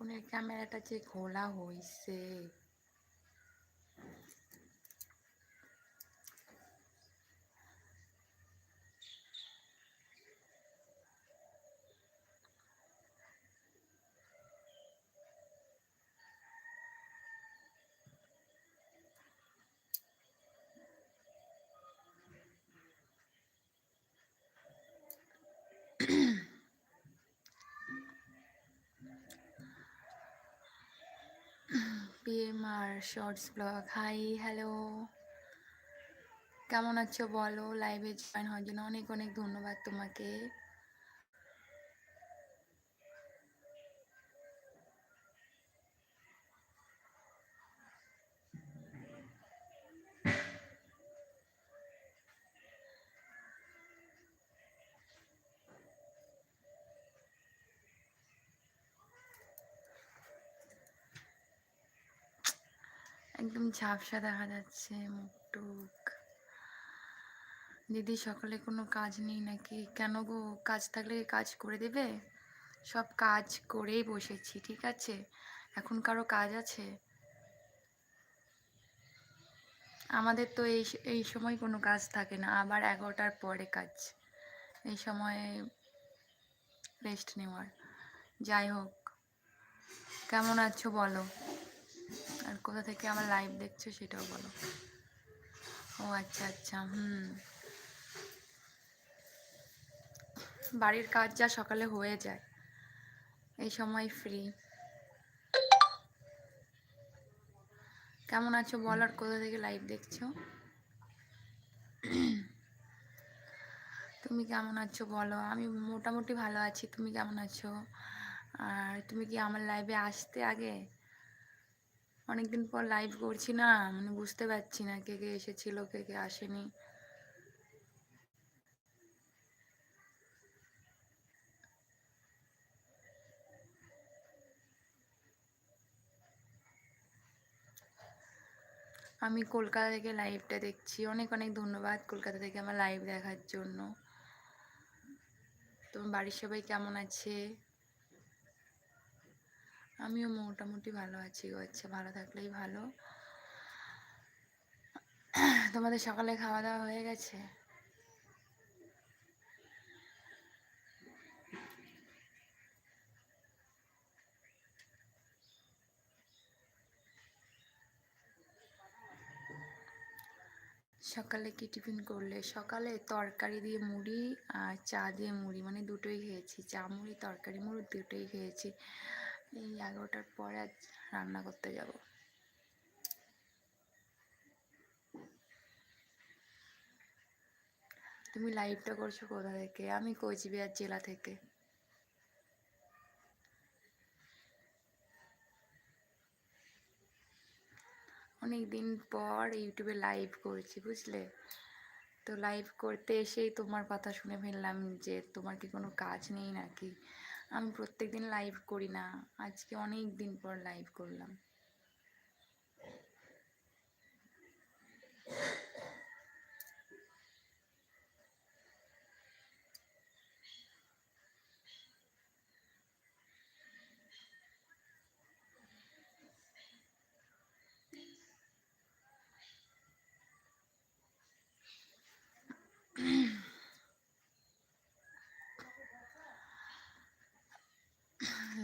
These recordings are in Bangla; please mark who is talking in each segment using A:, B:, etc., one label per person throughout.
A: ফোনের ক্যামেরাটা যে খোলা হইছে। PMR shorts blog. Hi, hello. কেমন আছো বলো? লাইভে জয়েন হওয়ার জন্য অনেক অনেক ধন্যবাদ তোমাকে। একদম ঝাপসা দেখা যাচ্ছে মুখটুক দিদি, সকালে কোনো কাজ নেই নাকি? কেন গো? কাজ থাকলে কাজ করে দেবে? সব কাজ করেই বসেছি, ঠিক আছে? এখন কারও কাজ আছে? আমাদের তো এই এই সময় কোনো কাজ থাকে না, আবার এগারোটার পরে কাজ। এই সময় রেস্ট নেওয়ার। যাই হোক, কেমন আছো বলো? আর কোথা থেকে আমার লাইভ দেখছ সেটাও বলো। ও আচ্ছা আচ্ছা হুম। বাড়ির কাজ যা সকালে হয়ে যায়, এই সময় ফ্রি কেমন আছো বল আর কোথা থেকে লাইভ দেখছ? তুমি কেমন আছো বলো? আমি মোটামুটি ভালো আছি, তুমি কেমন আছো? আর তুমি কি আমার লাইভে আসতে আগে? অনেকদিন পর লাইভ করছি না মানে বুঝতে পারছি না কে কে এসেছিল, কে কে আসেনি। আমি কলকাতা থেকে লাইভটা দেখছি। অনেক অনেক ধন্যবাদ কলকাতা থেকে আমার লাইভ দেখার জন্য। তোমার বাড়ির সবাই কেমন আছে? আমিও মোটামুটি ভালো আছি গো আচ্ছা ভালো থাকলেই ভালো। তোমাদের সকালে খাওয়া দাওয়া হয়ে গেছে? সকালে কি টিফিন করলে? সকালে তরকারি দিয়ে মুড়ি আর চা দিয়ে মুড়ি মানে দুটোই খেয়েছি। চা, মুড়ি, তরকারি, মুড়ি দুটোই খেয়েছি। এই এগারোটার পরে আজ রান্না করতে যাব। তুমি লাইভটা করছ কোথা থেকে? আমি কোচবিহার জেলা থেকে। অনেক দিন পর ইউটিউবে লাইভ করছি, বুঝলে? তো লাইভ করতে এসেই তোমার কথা শুনে ফেললাম যে তোমার কি কোনো কাজ নেই নাকি? আমি প্রত্যেক দিন লাইভ করি না। আজকে অনেক দিন পর লাইভ করলাম।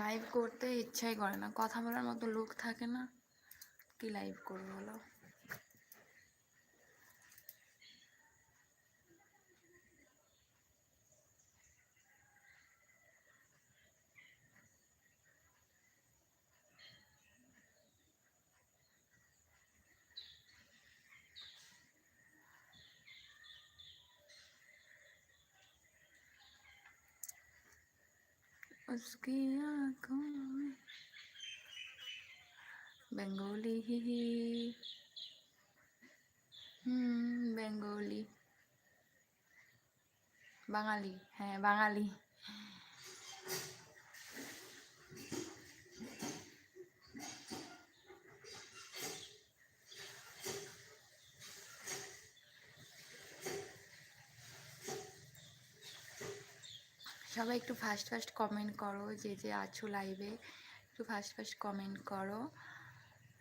A: লাইভ করতে ইচ্ছাই করে না। কথা বলার মতো লোক থাকে না। কি লাইভ করব বলো? उसकी आंखों में বেঙ্গলি হি হি হুম বেঙ্গলি বাঙালি হ্যাঁ বাঙালি সবাই একটু ফাস্ট ফাস্ট কমেন্ট করো, যে যে আছো লাইভে একটু ফার্স্ট ফার্স্ট কমেন্ট করো।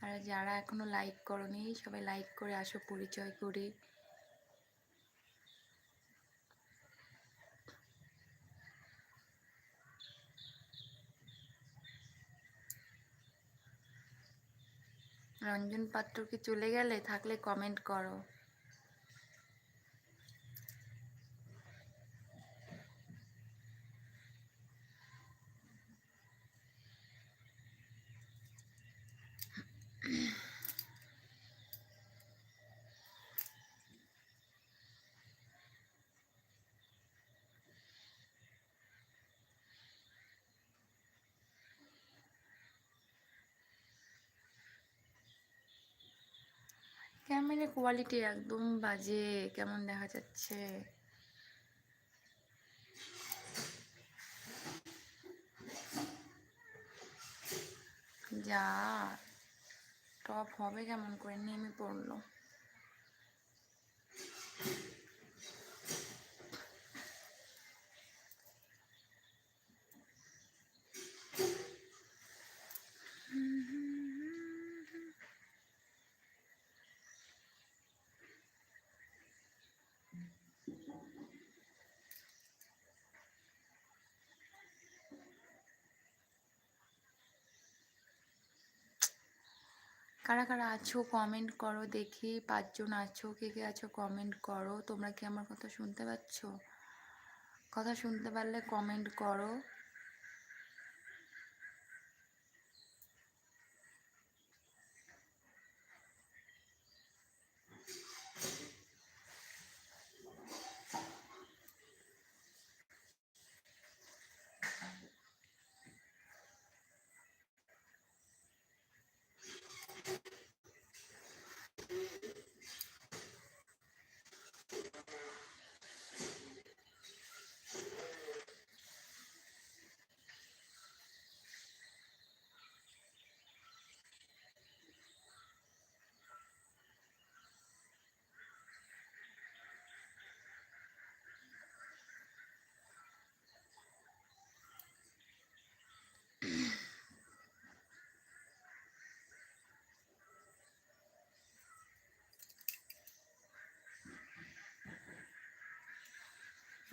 A: আর যারা এখনও লাইক করনি, সবাই লাইক করে আসো, পরিচয় করি। রঞ্জন পাত্র কি চলে গেলে থাকলে কমেন্ট করো। ক্যামেরা কোয়ালিটি একদম বাজে কেমন দেখা যাচ্ছে? যা টপ হবে কেমন করে নেমে পড়ল। কারা কারা আছো? কমেন্ট করো, দেখি পাঁচজন আছো, কে কে আছো কমেন্ট করো। তোমরা কি আমার কথা শুনতে পাচ্ছ? কথা শুনতে পারলে কমেন্ট করো।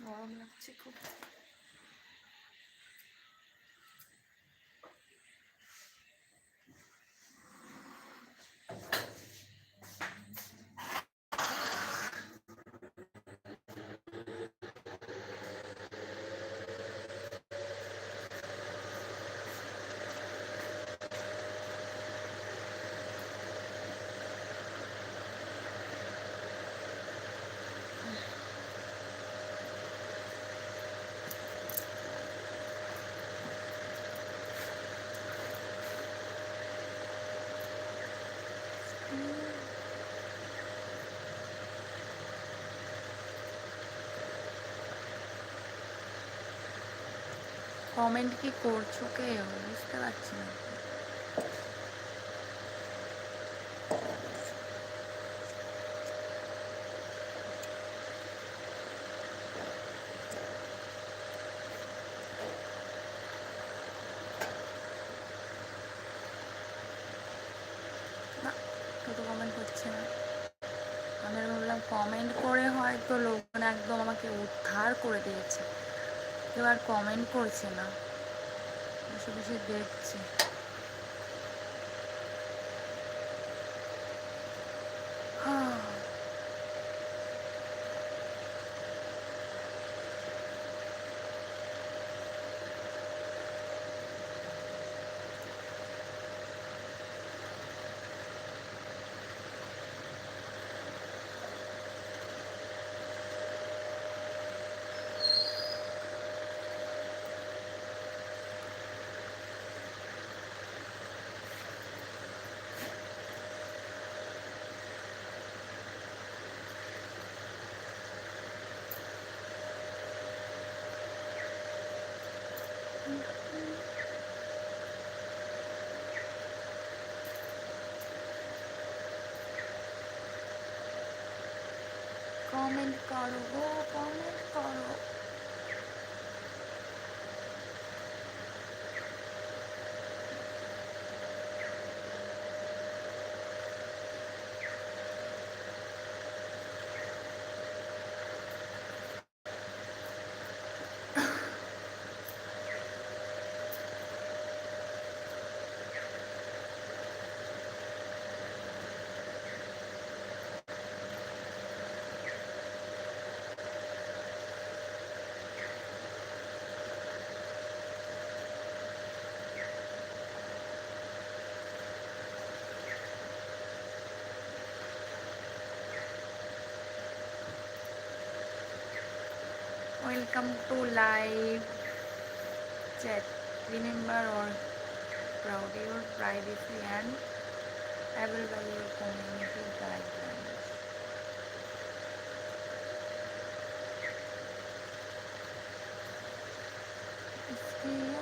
A: গরম লাগছে খুব। কমেন্ট কি করছ কে? বুঝতে পারছি না। কমেন্ট করে হয়তো লোকজন একদম আমাকে উদ্ধার করে দিয়েছে। কেউ আর কমেন্ট করছে না। বসে বসে দেখছি। কমেন্ট করো গো কমেন্ট করো welcome to live chat. Remember or proud your privacy and able by your community guidelines. इसके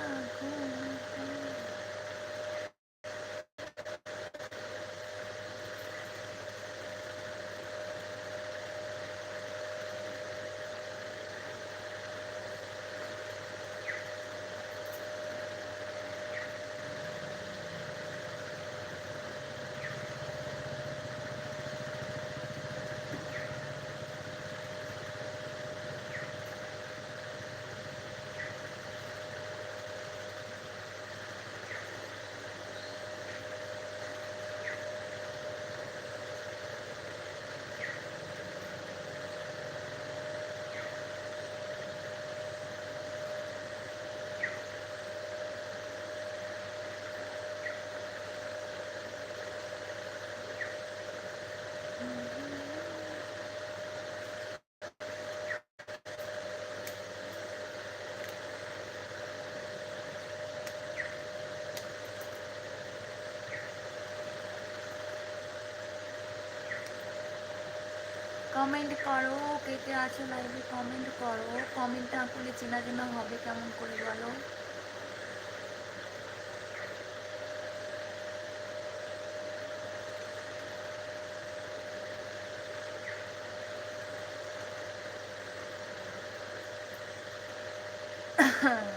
A: কমেন্ট করো, কে কে আছো লাইভে কমেন্ট করো কমেন্ট না করলে চেনা চেনা হবে কেমন করে বলো?